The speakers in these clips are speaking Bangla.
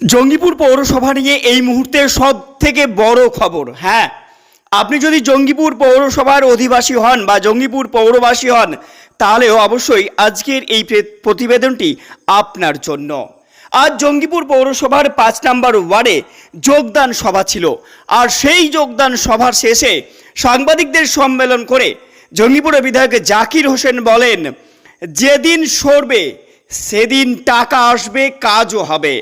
জঙ্গিপুর পৌরসভা নিয়ে এই মুহূর্তে সব থেকে বড় খবর হ্যাঁ। আপনি যদি জঙ্গিপুর পৌরসভার অধিবাসী হন বা জঙ্গিপুর পৌরবাসী হন, তাহলেও অবশ্যই আজকের এই প্রতিবেদনটি আপনার জন্য। আজ জঙ্গিপুর পৌরসভার পাঁচ নম্বর ওয়ার্ডে যোগদান সভা ছিল। আর সেই যোগদান সভার শেষে সাংবাদিকদের সম্মেলন করে জঙ্গিপুরের বিধায়ক জাকির হোসেন বলেন, যেদিন সরবে, সেদিন টাকা আসবে, কাজও হবে।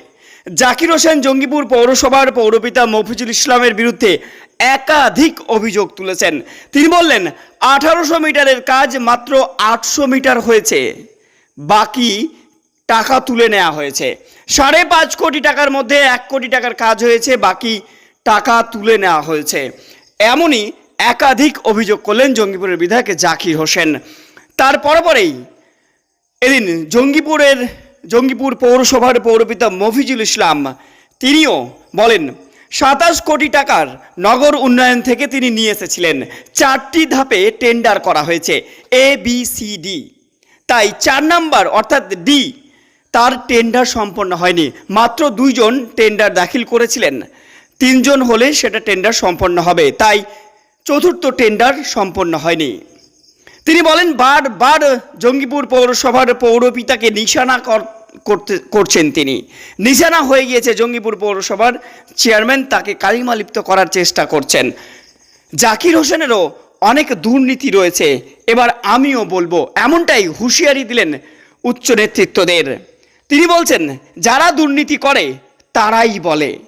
জাকির হোসেন জঙ্গিপুর পৌরসভার পৌরপিতা মফিজুল ইসলামের বিরুদ্ধে একাধিক অভিযোগ তুলেছেন। তিনি বললেন, আঠারোশো মিটারের কাজ মাত্র আটশো মিটার হয়েছে। বাকি টাকা তুলে নেওয়া হয়েছে। সাড়ে পাঁচ কোটি টাকার মধ্যে এক কোটি টাকার কাজ হয়েছে, বাকি টাকা তুলে নেওয়া হয়েছে। এমনই একাধিক অভিযোগ করলেন জঙ্গিপুরের বিধায়ক জাকির হোসেন। তার পরপরেই এদিন জঙ্গিপুরের জঙ্গিপুর পৌরসভার পৌরপিতা মফিজুল ইসলাম, তিনিও বলেন, সাতাশ কোটি টাকার নগর উন্নয়ন থেকে তিনি নিয়ে এসেছিলেন। চারটি ধাপে টেন্ডার করা হয়েছে এ বি সি ডি তাই চার নাম্বার অর্থাৎ ডি তার টেন্ডার সম্পন্ন হয়নি। মাত্র দুইজন টেন্ডার দাখিল করেছিলেন। তিনজন হলে সেটা টেন্ডার সম্পন্ন হবে। তাই চতুর্থ টেন্ডার সম্পন্ন হয়নি। তিনি বলেন, বারবার জঙ্গিপুর পৌরসভার পৌরপিতাকে নিশানা করতে, করছেন তিনি। নিশানা হয়ে গিয়েছে জঙ্গিপুর পৌরসভার চেয়ারম্যান, তাকে কালিমালিপ্ত করার চেষ্টা করছেন। জাকির হোসেনেরও অনেক দুর্নীতি রয়েছে। এবার আমিও বলব, এমনটাই হুঁশিয়ারি দিলেন উচ্চ নেতৃত্বদের। তিনি বলছেন, যারা দুর্নীতি করে, তারাই বলে।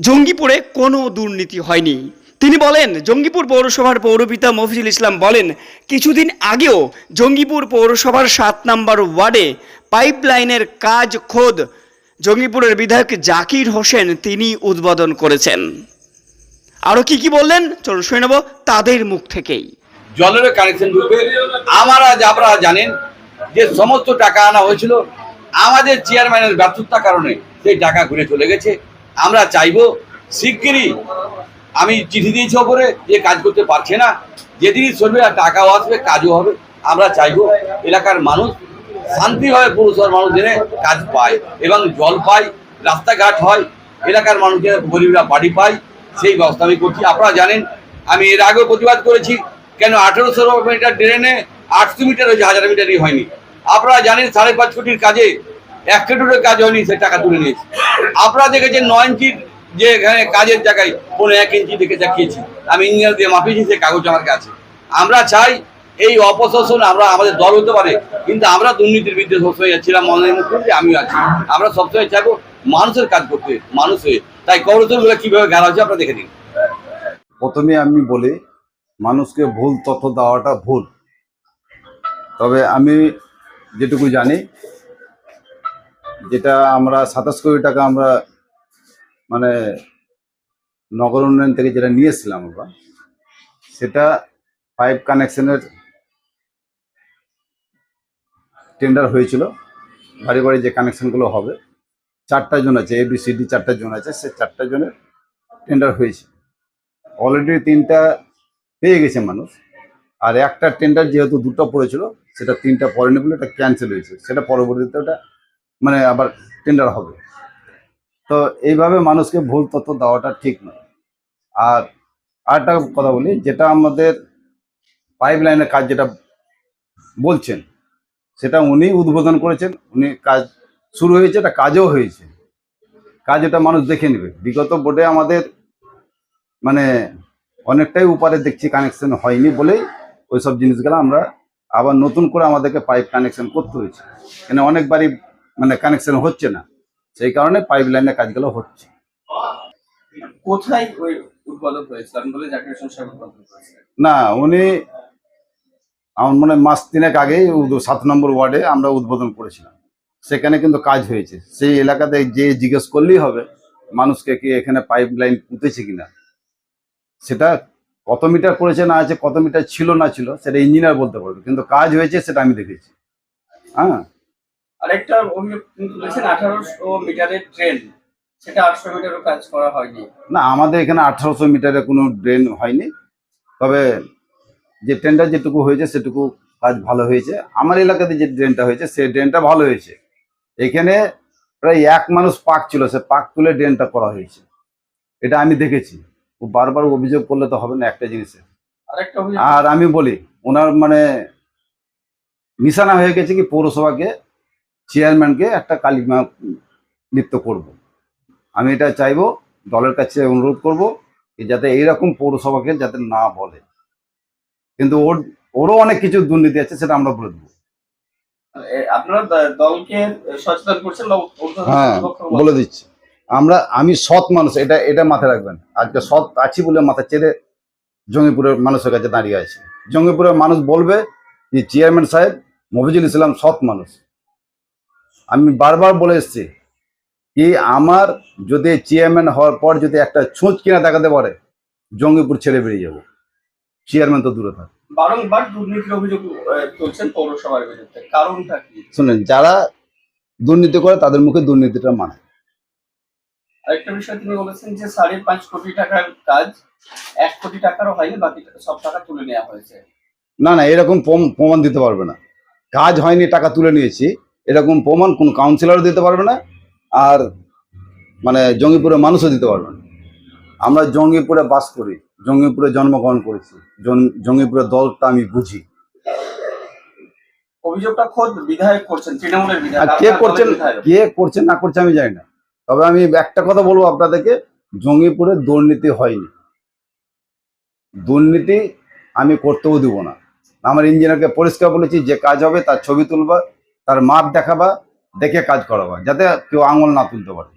জঙ্গিপুরে কোনো দুর্নীতি হয়নি। তিনি বলেন, জঙ্গিপুর পৌরসভার পৌরপিতা মফিজুল ইসলাম বলেন, কিছুদিন আগেও জঙ্গিপুর পৌরসভার সাত নম্বর ওয়ার্ডে পাইপলাইনের কাজ খোদ জঙ্গিপুরের বিধায়ক জাকির হোসেন তিনি উদ্বোধন করেছেন। আরও কি কি বললেন? চলুন শুনে নেব তাদের মুখ থেকেই। জলেরও কানেকশন ঢুকবে আমরা আপনারা জানেন যে সমস্ত টাকা আনা হয়েছিল। আমাদের চেয়ারম্যানের ব্যর্থতার কারণে সেই টাকা ঘুরে চলে গেছে। আমরা চাইব শিগগিরই আমি চিঠি দিয়েছি ওপরে যে কাজ করতে পারছে না। যেদিনই চলবে আর টাকাও আসবে, কাজও হবে। আমরা চাইব এলাকার মানুষ শান্তিভাবে পৌরসভার মানুষ জেনে কাজ পায় এবং জল পায়, রাস্তাঘাট হয়, এলাকার মানুষের গরিবরা বাড়ি পায়, সেই ব্যবস্থা আমি করছি। আপনারা জানেন, আমি এর আগেও প্রতিবাদ করেছি, কেন আঠেরোশো মিটার ড্রেনে আটশো মিটার হয়েছে, হাজার মিটারই হয়নি। আপনারা জানেন, সাড়ে পাঁচ কোটির কাজে এক কোটির কাজ হয়নি, সে টাকা তুলে নিয়েছে। আপনারা দেখেছেন নয় ইঞ্চির যে এখানে কাজের জায়গায় পনেরো এক ইঞ্চি দেখে দেখিয়েছি আমি ইঞ্জিনিয়ার দিয়ে মাপিয়েছি সে কাগজ আমার কাছে। আমরা চাই এই অপশাসন আমরা আমাদের দল হতে পারে, কিন্তু আমরা দুর্নীতির বিরুদ্ধে সবসময় যাচ্ছিলাম মনের মুখ্যমন্ত্রী আমিও আছি। আমরা সবসময় চাইব মানুষের কাজ করতে, মানুষ হয়ে। তাই কবরতগুলো কীভাবে গেলা হচ্ছে আপনারা দেখে নিন। প্রথমে আমি বলি, মানুষকে ভুল তথ্য দেওয়াটা ভুল। তবে আমি যেটুকু জানি, যেটা আমরা সাতাশ কোটি টাকা আমরা মানে নগর উন্নয়ন থেকে যেটা নিয়েছিলাম আমরা, সেটা পাইপ কানেকশনের টেন্ডার হয়েছিল। বাড়ি বাড়ি যে কানেকশনগুলো হবে, চারটা জন আছে এ বি সি ডি চারটা জন আছে, সে চারটা জনের টেন্ডার হয়েছে। অলরেডি তিনটা পেয়ে গেছে মানুষ, আর একটা টেন্ডার যেহেতু দুটো পড়েছিল, সেটা তিনটা পড়েনি বলে এটা ক্যান্সেল হয়েছে। সেটা পরবর্তীতে ওটা মানে আবার টেন্ডার হবে। তো এইভাবে মানুষকে ভুল তথ্য দেওয়াটা ঠিক নয়। আর আরেকটা কথা বলি, যেটা আমাদের পাইপ লাইনের কাজ যেটা বলছেন, সেটা উনি উদ্বোধন করেছেন, উনি কাজ শুরু হয়েছে, এটা কাজও হয়েছে। কাজ এটা মানুষ দেখে নেবে। বিগত বোর্ডে আমাদের মানে অনেকটাই উপারে দেখছি কানেকশন হয়নি বলেই ওই সব জিনিসগুলো আমরা আবার নতুন করে আমাদেরকে পাইপ কানেকশন করতে হয়েছে। এখানে অনেকবারই মানে কানেকশন হচ্ছে না। সেই কারণে পাইপ লাইনের কাজগুলো হচ্ছে। কোথায় বলে না উনি আমার মনে মাস তিনেক আগেই সাত নম্বর ওয়ার্ডে আমরা উদ্বোধন করেছিলাম। সেখানে কিন্তু কাজ হয়েছে। সেই এলাকাতে যে জিজ্ঞেস করলেই হবে মানুষকে কি এখানে পাইপ লাইন পুঁতেছে কিনা? সেটা কত মিটার করেছে না আছে কত মিটার ছিল না ছিল সেটা ইঞ্জিনিয়ার বলতে পারবে। কিন্তু কাজ হয়েছে সেটা আমি দেখেছি। হ্যাঁ? আরেকটা তুলেছেন আঠারোশো মিটারের ট্রেন সেটা আটশো মিটারও কাজ করা হয়নি। না আমাদের এখানে আঠারোশো মিটারে কোনো ড্রেন হয়নি। তবে যে ট্রেনটা যেটুকু হয়েছে সেটুকু কাজ ভালো হয়েছে। আমার এলাকাতে যে ড্রেনটা হয়েছে সেই ড্রেনটা ভালো হয়েছে। এখানে প্রায় এক মানুষ পাক ছিল সে পাক তুলে ড্রেনটা করা হয়েছে। এটা আমি দেখেছি। ও বারবার অভিযোগ করলে তো হবে না একটা জিনিসে। আর আমি বলি ওনার মানে নিশানা হয়ে গেছে কি পৌরসভাকে চেয়ারম্যানকে একটা কালিমা লিপ্ত করব। আমি এটা চাইব দলের কাছে অনুরোধ করব যে যাতে এইরকম পৌরসভাকে যাতে না বলে। কিন্তু ওর ওরও অনেক কিছু দুর্নীতি আছে সেটা আমরা বলে দেবো। আপনারা দলকে সচেতন করছেন হ্যাঁ বলে দিচ্ছি। আমরা আমি সৎ মানুষ এটা এটা মাথায় রাখবেন। আজকে সৎ আছি বলে মাথা চেড়ে জঙ্গিপুরের মানুষের কাছে দাঁড়িয়ে আছে। জঙ্গিপুরের মানুষ বলবে যে চেয়ারম্যান সাহেব মফিজুল ইসলাম সৎ মানুষ। আমি বারবার বলে এসেছি কি আমার যদি চেয়ারম্যান হওয়ার পর যদি একটা ছুঁচ কিনা দেখাতে পারে জঙ্গিপুর ছেড়ে বেরিয়ে যাব। চেয়ারম্যান তো দূরে থাক। বারংবার দুর্নীতির অভিযোগ তুলছেন পৌরসভার বিরুদ্ধে। কারণটা কি? শুনেন যারা দুর্নীতি করে তাদের মুখে দুর্নীতিটা মানে আরেকটা বিষয় তিনি বলেছেন যে সাড়ে পাঁচ কোটি টাকার কাজ এক কোটি টাকারও হয়নি বাকি সব টাকা তুলে নেওয়া হয়েছে। না না এরকম প্রম- প্রমাণ দিতে পারবে না। কাজ হয়নি টাকা তুলে নিয়েছি। এরকম প্রমাণ কোন কাউন্সিলরও দিতে পারবে না আর মানে জঙ্গিপুরের মানুষও দিতে পারবে না। আমরা জঙ্গিপুরে বাস করি জঙ্গিপুরে জন্মগ্রহণ করেছি জঙ্গিপুরের দলটা আমি বুঝি। অভিযোগটা খোদ বিধায়ক করছেন তৃণমূলের আর বিধায়ক কে করছেন কে না করছে আমি জানি না। তবে আমি একটা কথা বলব আপনাদেরকে জঙ্গিপুরে দুর্নীতি হয়নি। দুর্নীতি আমি করতেও দিব না। আমার ইঞ্জিনিয়ারকে পরিষ্কার বলেছি যে কাজ হবে তার ছবি তুলবা তার মাপ দেখাবা দেখে কাজ করাবা যাতে কেউ আঙুল না তুলতে পারে।